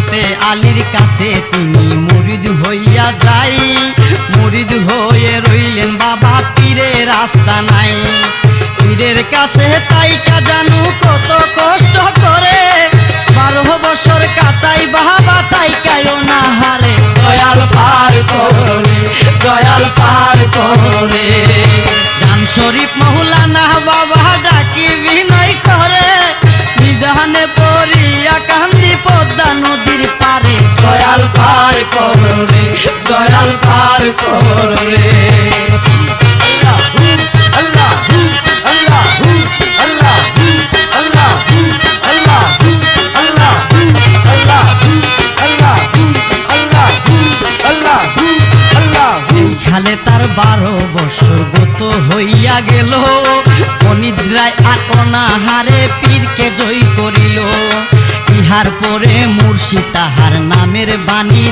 হজরতে আলীর কাছে তিনি মুরিদ হইয়া যাই। মুরিদ হয়ে রইলেন বাবা পীরের রাস্তা নাই পীরের কাছে তাইকা জানু কত কষ্ট করে। বারো বছর কাটাই বাবা তাইকায়ও না হারে দয়াল পার করে, দয়াল পার করে। জান শরীফ মহুলানা বাবা ডাকি বিনয় করে। বিধানে পড়িয়া আল্লাহু, আল্লাহু, আল্লাহু, আল্লাহু। খালে তার বারো বছর গত হইয়া গেল অনিদ্রায় আর অনাহারে পীরকে জয় করিল ইহার পরে মুর্শি তাহার নামের বাণী